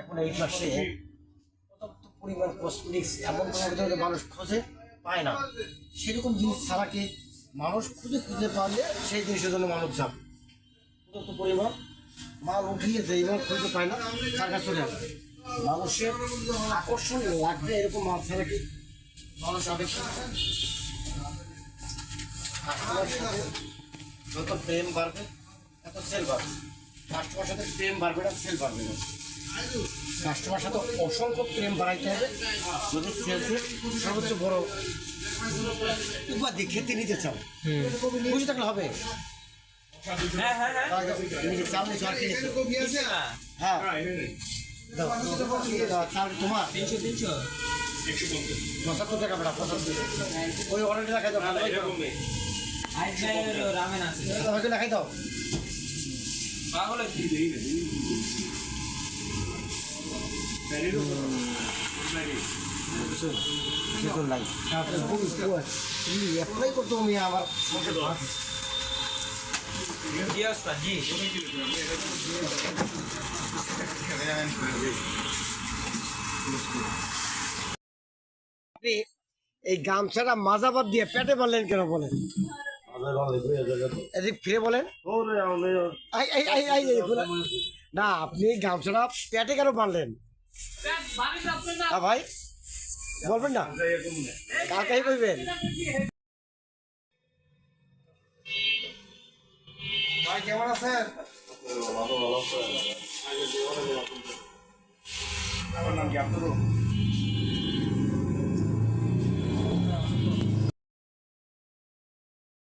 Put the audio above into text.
এখন এই মাসে পর্যাপ্ত পরিমাণ কসমেটিক্স এমন কোনো মানুষ খোঁজে পায় না। সেরকম জিনিস ছাড়া কি মানুষ খুঁজে খুঁজে পারলে সেই জিনিসের জন্য মানুষ যাবে? পর্যাপ্ত পরিমাণ? মাল উঠিয়ে যেই মাল খুঁজে পায় না, তার কাছে চলে আসবে মানুষের আকর্ষণ লাগবে এরকম মাল ছাড়া কি মানুষ আবেগ যত প্রেম বাড়বে এত সেল বাড়বে। কাস্টমার সাথে প্রেম বাড়বে না সেল বাড়বে না। কাস্টমার সাথে অসংখ্য প্রেম বাড়াইতে হবে। যদি সেলসের সর্বোচ্চ বড় উপাধি খেতে নিতে চাও বুঝে থাকলে হবে। হ্যাঁ হ্যাঁ হ্যাঁ? হ্যাঁ। দাও। দাও, তোমার। তিনশো তিনশো। পঁচাত্তর টাকা বেড়া পঁচাত্তর। ওই অর্ডারটা রাখাই দাও ভালো আইস আপনি এই গামছাটা মাজাবাদ দিয়ে পেটে বানলেন কেন বলেন? এদিক ফিরে বলেন। আই, আই, আই, আই, এই খোলা। না আপনি গামছাটা পেটে কেন বানলেন হ্যাঁ ভাই বলবেন না। কালকেই কইবেন ভাই কেমন আছেন? আমার নাম কি? আপনারও